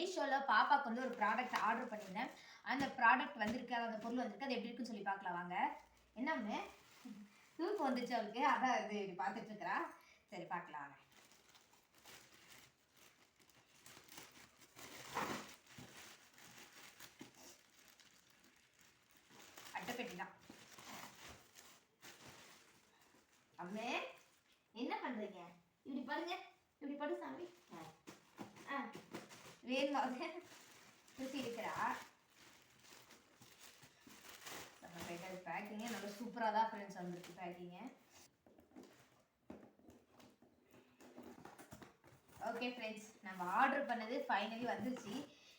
மீஷோவில் பாப்பாக்கு வந்து ஒரு ப்ராடக்ட் ஆர்டர் பண்ணியிருந்தேன். அந்த ப்ராடக்ட் வந்திருக்கு அந்த பொருள் வந்திருக்கு அது எப்படி இருக்குன்னு சொல்லி பார்க்கலாம் வாங்க. என்ன தூக்கு வந்துச்சு அவளுக்கு. அதான் இது பார்த்துட்டு இருக்கிறா. சரி பார்க்கலாம் வாங்க. அட்டைப்பெட்டி தான். அம்மே என்ன பண்றீங்க? இப்படி பாருங்க இப்படி படு சாமி. வேணுமா குசி இருக்கிறா பேக்கிங்க நல்லா சூப்பராக தான் ஃப்ரெண்ட்ஸ் வந்திருக்கு பேக்கிங்கு ஓகே ஃப்ரெண்ட்ஸ் நம்ம ஆர்டர் பண்ணது ஃபைனலி வந்துருச்சு.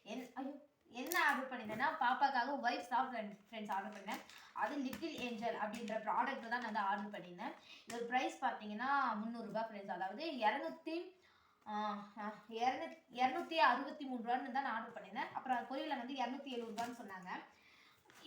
என் ஐயோ என்ன ஆர்டர் பண்ணியிருந்தேன்னா பாப்பாக்காக ஒய்ஃப் சாஃப்ட் ஃப்ரெண்ட்ஸ் ஆர்டர் பண்ணேன். அது லிட்டில் ஏஞ்சல் அப்படின்ற ப்ராடக்ட் தான் நான் வந்து ஆர்டர் பண்ணியிருந்தேன் இதோட ப்ரைஸ் பார்த்தீங்கன்னா முந்நூறுரூபா ஃப்ரெண்ட்ஸ் அதாவது இரநூத்தி இரநூத்தி இரநூத்தி அறுபத்தி மூணு ரூபான்னு தான் நான் ஆர்டர் பண்ணியிருந்தேன். அப்புறம் கொரியரில் வந்து இரநூத்தி எழுபது ரூபான்னு சொன்னாங்க.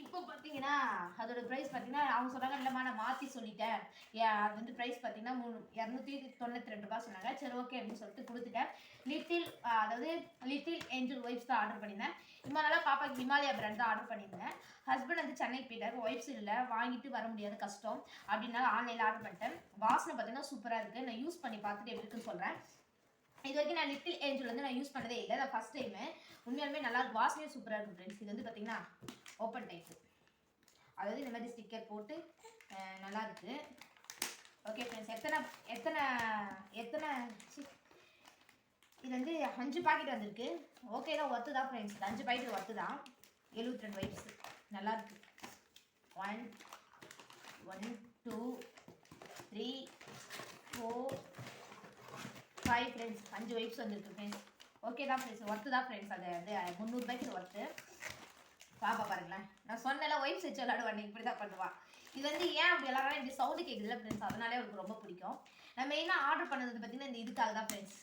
இப்போ பார்த்தீங்கன்னா அதோட ப்ரைஸ் பார்த்தீங்கன்னா அவங்க சொன்னாங்க இல்லைம்மா நான் மாற்றி சொல்லிட்டேன். ஏன் அது வந்து ப்ரைஸ் பார்த்தீங்கன்னா மூணு இரநூத்தி தொண்ணூற்றி ரெண்டு ரூபா சொன்னாங்க. சரி ஓகே அப்படின்னு சொல்லிட்டு கொடுத்துட்டேன். லிட்டில் அதாவது லிட்டில் ஏஞ்சல் ஒய்ஃப்ஸ் தான் ஆர்டர் பண்ணியிருந்தேன். இம்மா பாப்பாக்கு ஹிமாலயா பிராண்ட் தான் ஆர்டர் பண்ணியிருந்தேன். ஹஸ்பண்ட் வந்து சென்னைக்கு போயிட்டாரு. ஒய்ஃப்ஸ் இல்லை. வாங்கிட்டு வர முடியாது கஷ்டம். அப்படின்னால ஆன்லைனில் ஆர்டர் பண்ணிட்டேன். வாசனை பார்த்தீங்கன்னா சூப்பராக இருக்குது நான் யூஸ் பண்ணி பார்த்துட்டு எப்படி இருக்குன்னு சொல்கிறேன் இது வரைக்கும் நான் லிட்டில் ஏஞ்சல் வந்து நான் யூஸ் பண்ணதே இல்லை. நான் ஃபஸ்ட் டைமு உண்மையாலுமே நல்லா இருக்கும் வாசனையும் சூப்பராக இருக்கும் ஃப்ரெண்ட்ஸ் இது வந்து பார்த்தீங்கன்னா ஓப்பன் டைப்பு அதாவது இந்த மாதிரி ஸ்டிக்கர் போட்டு நல்லா இருக்கு. ஓகே ஃப்ரெண்ட்ஸ் எத்தனை எத்தனை எத்தனை இது வந்து அஞ்சு பாக்கெட் வந்திருக்கு. ஓகே தான் ஒத்து தான் ஃப்ரெண்ட்ஸ் இது அஞ்சு பாக்கெட் ஒத்து தான். எழுபத்தி ரெண்டு வயசு நல்லா இருக்கு. One one two three four five friends அஞ்சு வைப்ஸ் வந்துருக்கு ஃப்ரெண்ட்ஸ் ஓகே தான் ஃப்ரெண்ட்ஸ் ஒர்த்து தான் ஃப்ரெண்ட்ஸ் அது வந்து முந்நூறுபாய்க்கு ஒர்த்து பாப்பா பாருங்களேன். நான் சொன்னல ஒய்ஃப் வச்சு விளாடுவான் இப்படி தான் பண்ணுவான் இது வந்து ஏன் அப்படி எல்லாரும் இந்த சவுண்டு கேட்குதுல ஃப்ரெண்ட்ஸ் அதனாலே அவருக்கு ரொம்ப பிடிக்கும். நான் மெயினாக ஆர்டர் பண்ணது பார்த்தீங்கன்னா இந்த இதுக்காக தான் ஃப்ரெண்ட்ஸ்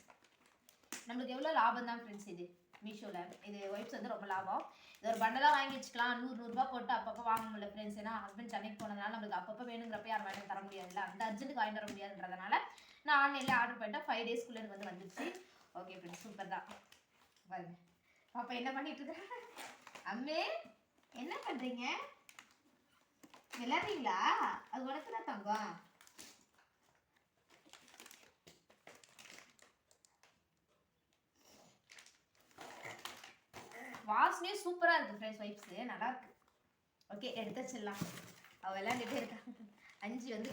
நம்மளுக்கு எவ்வளோ லாபம் தான் ஃப்ரெண்ட்ஸ் இது? மீஷோவில் இது ஒய்ஃப்ஸ் வந்து ரொம்ப லாபம். இது ஒரு பண்டலாக வாங்கி வச்சுக்கலாம். நூறுநூறுபா போட்டு அப்பப்போ வாங்க முடியல ஃப்ரெண்ட்ஸ் ஏன்னா ஹஸ்பண்ட் சென்னைக்கு போனதுனால நம்மளுக்கு அப்பப்போ வேணுங்கிறப்ப யாரும் வாங்கி தர முடியாதுல்ல. அந்த அர்ஜென்ட்டுக்கு வாங்கி தர முடியாதுன்றதுனால நான் ஆன்லைனில் ஆர்டர் பண்ணிட்டேன் ஃபைவ் டேஸ்க்குள்ளே எனக்கு வந்து வந்துச்சு ஓகே ஃப்ரெண்ட்ஸ் சூப்பர் தான். பாருங்க. பாப்பா என்ன பண்ணிட்டு இருக்க? அம்மே என்ன பண்ணுறீங்க விளையாடுறீங்களா? அது உனக்கு தான் தங்கம். வாசனே சூப்பரா இருக்கு ஃப்ரெண்ட்ஸ் வைப்ஸ் நல்லா இருக்கு. ஓகே எடுத்து வச்சிடலாம். அவள் விளையாண்டுட்டே இருக்காங்க அஞ்சு வந்து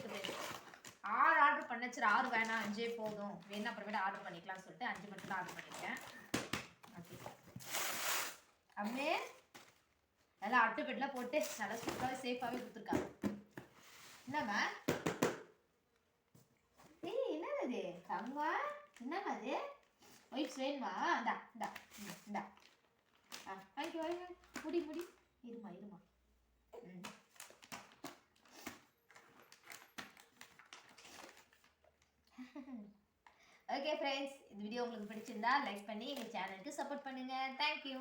ஆறு ஆர்டர் பண்ண சரி ஆறு வேணாம் அஞ்சே போதும். வேணா அப்புறமேட்டு ஆர்டர் பண்ணிக்கலாம்னு சொல்லிட்டு அஞ்சு மட்டும் தான் ஆர்டர் பண்ணியிருக்கேன் ஓகே அம்மே நல்லா அட்டு பெட்டில் போட்டு நல்லா சூப்பராகவே சேஃபாகவே கொடுத்துருக்காங்க என்னம்மா ஏய் என்னது அது? தங்கம் என்னம்மா அது? ஒய்ஃப்ஸ் வேணுமா? இந்தா இந்தா இந்தா. ஆ வாங்கிக்கோ வாங்கி முடி முடி இருமா இருமா ம். ஓகே ஃப்ரெண்ட்ஸ் இந்த வீடியோ உங்களுக்கு பிடிச்சிருந்தா லைக் பண்ணி எங்கள் சேனலுக்கு சப்போர்ட் பண்ணுங்கள் தேங்க்யூ